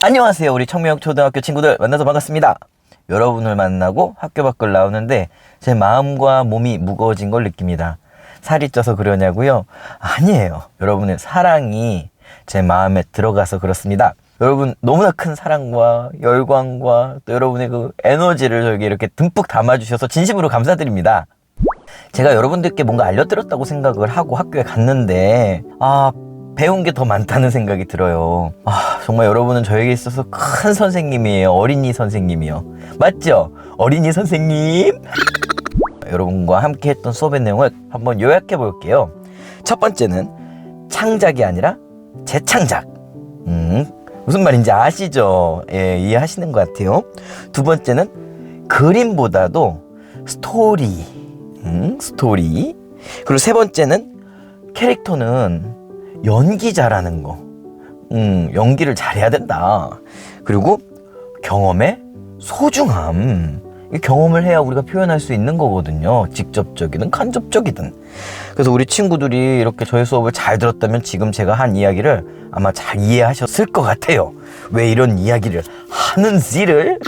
안녕하세요. 우리 청명 초등학교 친구들 만나서 반갑습니다. 여러분을 만나고 학교 밖을 나오는데 제 마음과 몸이 무거워진 걸 느낍니다. 살이 쪄서 그러냐고요? 아니에요. 여러분의 사랑이 제 마음에 들어가서 그렇습니다. 여러분 너무나 큰 사랑과 열광과 또 여러분의 그 에너지를 저에게 이렇게 듬뿍 담아주셔서 진심으로 감사드립니다. 제가 여러분들께 뭔가 알려드렸다고 생각을 하고 학교에 갔는데 아 배운 게 더 많다는 생각이 들어요. 아 정말 여러분은 저에게 있어서 큰 선생님이에요. 어린이 선생님이요. 맞죠? 어린이 선생님. 여러분과 함께 했던 수업의 내용을 한번 요약해 볼게요. 첫 번째는 창작이 아니라 재창작. 음, 무슨 말인지 아시죠? 예, 이해하시는 것 같아요. 두 번째는 그림보다도 스토리. 음, 스토리. 그리고 세 번째는 캐릭터는 연기 잘하는 거. 음, 연기를 잘해야 된다. 그리고 경험의 소중함. 이 경험을 해야 우리가 표현할 수 있는 거거든요. 직접적이든 간접적이든. 그래서 우리 친구들이 이렇게 저희 수업을 잘 들었다면 지금 제가 한 이야기를 아마 잘 이해하셨을 것 같아요. 왜 이런 이야기를 하는지를.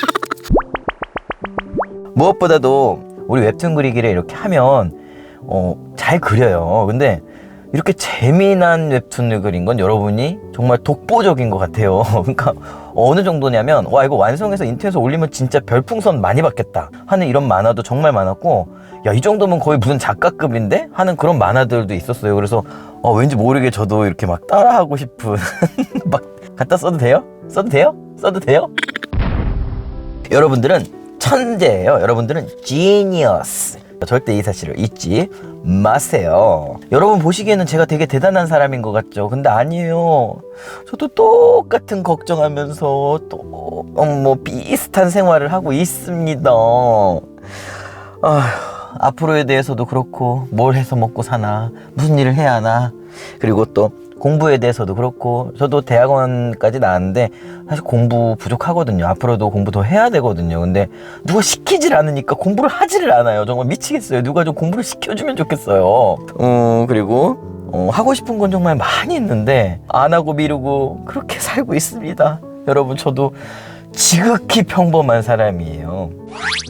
무엇보다도 우리 웹툰 그리기를 이렇게 하면 어, 잘 그려요. 근데 이렇게 재미난 웹툰을 그린 건 여러분이 정말 독보적인 것 같아요. 그러니까 어느 정도냐면 와 이거 완성해서 인터넷에 올리면 진짜 별풍선 많이 받겠다 하는 이런 만화도 정말 많았고 야 이 정도면 거의 무슨 작가급인데 하는 그런 만화들도 있었어요. 그래서 어, 왠지 모르게 저도 이렇게 막 따라하고 싶은 막 갖다 써도 돼요? 써도 돼요? 써도 돼요? 여러분들은 천재예요. 여러분들은 genius. 절대 이 사실을 잊지 마세요. 여러분 보시기에는 제가 되게 대단한 사람인 것 같죠? 근데 아니에요. 저도 똑같은 걱정하면서 또 뭐 비슷한 생활을 하고 있습니다. 아휴, 앞으로에 대해서도 그렇고 뭘 해서 먹고 사나 무슨 일을 해야 하나 그리고 또 공부에 대해서도 그렇고 저도 대학원까지 나왔는데 사실 공부 부족하거든요. 앞으로도 공부 더 해야 되거든요. 근데 누가 시키질 않으니까 공부를 하지를 않아요. 정말 미치겠어요. 누가 좀 공부를 시켜주면 좋겠어요. 음 그리고 어, 하고 싶은 건 정말 많이 있는데 안 하고 미루고 그렇게 살고 있습니다. 여러분 저도 지극히 평범한 사람이에요.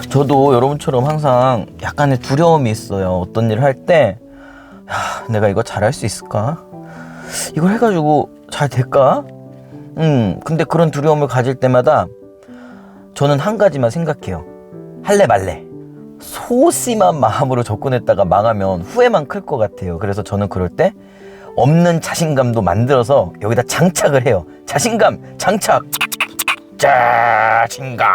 저도 여러분처럼 항상 약간의 두려움이 있어요. 어떤 일을 할 때, 야, 내가 이거 잘할 수 있을까? 이걸 해가지고 잘 될까? 음, 근데 그런 두려움을 가질 때마다 저는 한 가지만 생각해요. 할래 말래. 소심한 마음으로 접근했다가 망하면 후회만 클 것 같아요. 그래서 저는 그럴 때 없는 자신감도 만들어서 여기다 장착을 해요. 자신감, 장착. 자신감.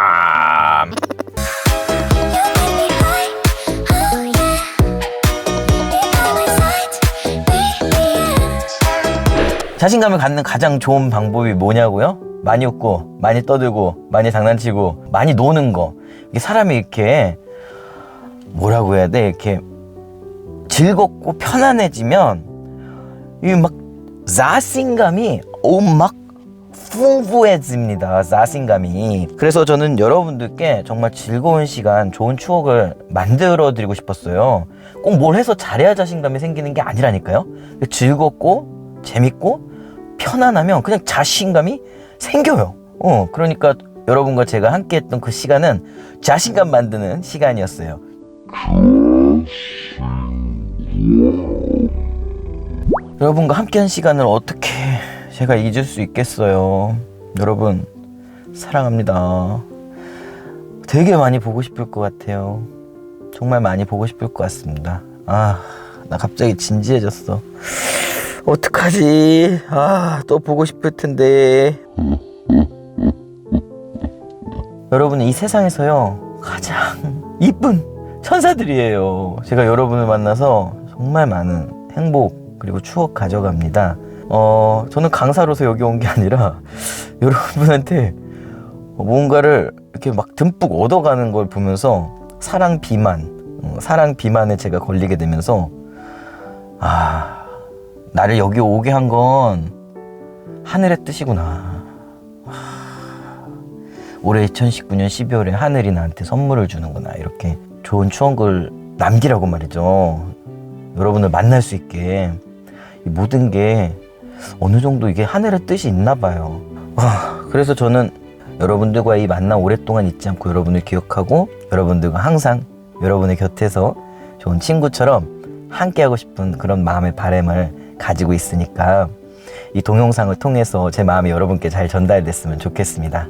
자신감을 갖는 가장 좋은 방법이 뭐냐고요? 많이 웃고, 많이 떠들고, 많이 장난치고, 많이 노는 거. 이게 사람이 이렇게, 뭐라고 해야 돼? 이렇게 즐겁고 편안해지면, 이 막, 자신감이, 오, 막, 풍부해집니다. 자신감이. 그래서 저는 여러분들께 정말 즐거운 시간, 좋은 추억을 만들어 드리고 싶었어요. 꼭 뭘 해서 잘해야 자신감이 생기는 게 아니라니까요. 즐겁고, 재밌고, 편안하면 그냥 자신감이 생겨요. 어, 그러니까 여러분과 제가 함께 했던 그 시간은 자신감 만드는 시간이었어요. 여러분과 함께한 시간을 어떻게 제가 잊을 수 있겠어요. 여러분, 사랑합니다. 되게 많이 보고 싶을 것 같아요. 정말 많이 보고 싶을 것 같습니다. 아, 나 갑자기 진지해졌어. 어떡하지? 아, 또 보고 싶을 텐데. 여러분은 이 세상에서요, 가장 이쁜 천사들이에요. 제가 여러분을 만나서 정말 많은 행복, 그리고 추억 가져갑니다. 어, 저는 강사로서 여기 온 게 아니라 여러분한테 뭔가를 이렇게 막 듬뿍 얻어가는 걸 보면서 사랑 비만, 어, 사랑 비만에 제가 걸리게 되면서 아, 나를 여기 오게 한 건 하늘의 뜻이구나. 하, 올해 2019년 12월에 하늘이 나한테 선물을 주는구나. 이렇게 좋은 추억을 남기라고 말이죠. 여러분을 만날 수 있게 이 모든 게 어느 정도 이게 하늘의 뜻이 있나 봐요. 와, 그래서 저는 여러분들과 이 만남 오랫동안 잊지 않고 여러분을 기억하고 여러분들과 항상 여러분의 곁에서 좋은 친구처럼 함께하고 싶은 그런 마음의 바램을 가지고 있으니까 이 동영상을 통해서 제 마음이 여러분께 잘 전달됐으면 좋겠습니다.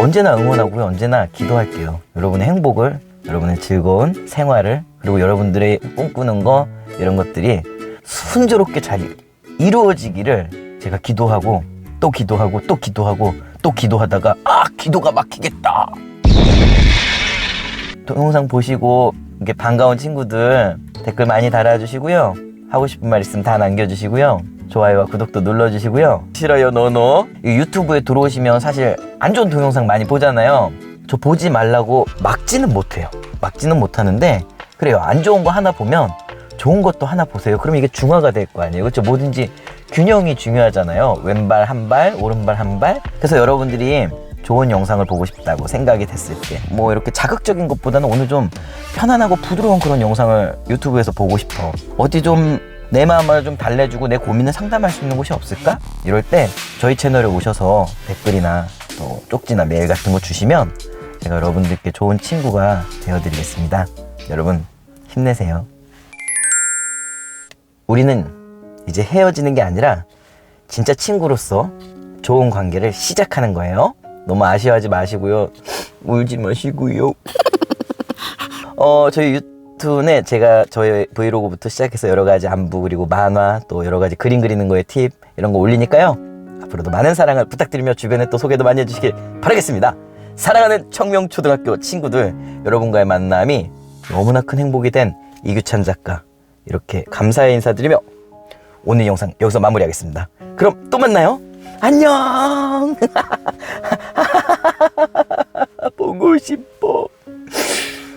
언제나 응원하고요. 언제나 기도할게요. 여러분의 행복을, 여러분의 즐거운 생활을, 그리고 여러분들의 꿈꾸는 거, 이런 것들이 순조롭게 잘 이루어지기를 제가 기도하고, 또 기도하고, 또 기도하고, 또 기도하다가, 아, 기도가 막히겠다. 동영상 보시고, 이렇게 반가운 친구들 댓글 많이 달아주시고요. 하고 싶은 말 있으면 다 남겨주시고요. 좋아요와 구독도 눌러주시고요. 싫어요, 노노. 이 유튜브에 들어오시면 사실 안 좋은 동영상 많이 보잖아요. 저 보지 말라고 막지는 못해요. 막지는 못하는데, 그래요. 안 좋은 거 하나 보면 좋은 것도 하나 보세요. 그럼 이게 중화가 될 거 아니에요. 그렇죠? 뭐든지 균형이 중요하잖아요. 왼발 한 발, 오른발 한 발. 그래서 여러분들이 좋은 영상을 보고 싶다고 생각이 됐을 때, 뭐 이렇게 자극적인 것보다는 오늘 좀 편안하고 부드러운 그런 영상을 유튜브에서 보고 싶어. 어디 좀 내 마음을 좀 달래주고 내 고민을 상담할 수 있는 곳이 없을까? 이럴 때 저희 채널에 오셔서 댓글이나 또 쪽지나 메일 같은 거 주시면 제가 여러분들께 좋은 친구가 되어드리겠습니다. 여러분 힘내세요. 우리는 이제 헤어지는 게 아니라 진짜 친구로서 좋은 관계를 시작하는 거예요. 너무 아쉬워하지 마시고요. 울지 마시고요. 어, 저희 유튜브에 제가 저희 브이로그부터 시작해서 여러 가지 안부 그리고 만화 또 여러 가지 그림 그리는 거에 팁 이런 거 올리니까요. 앞으로도 많은 사랑을 부탁드리며 주변에 또 소개도 많이 해주시길 바라겠습니다. 사랑하는 청명초등학교 친구들 여러분과의 만남이 너무나 큰 행복이 된 이규찬 작가 이렇게 감사의 인사드리며 오늘 영상 여기서 마무리하겠습니다. 그럼 또 만나요. 안녕. 보고 싶어.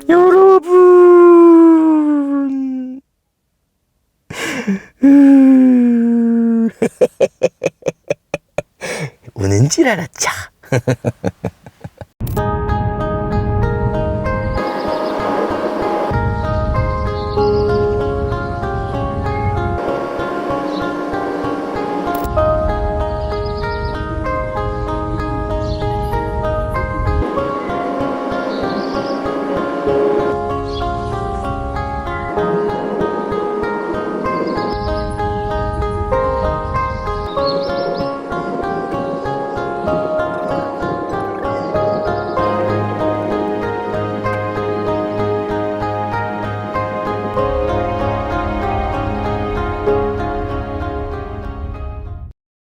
여러분. 우는 줄 알았죠.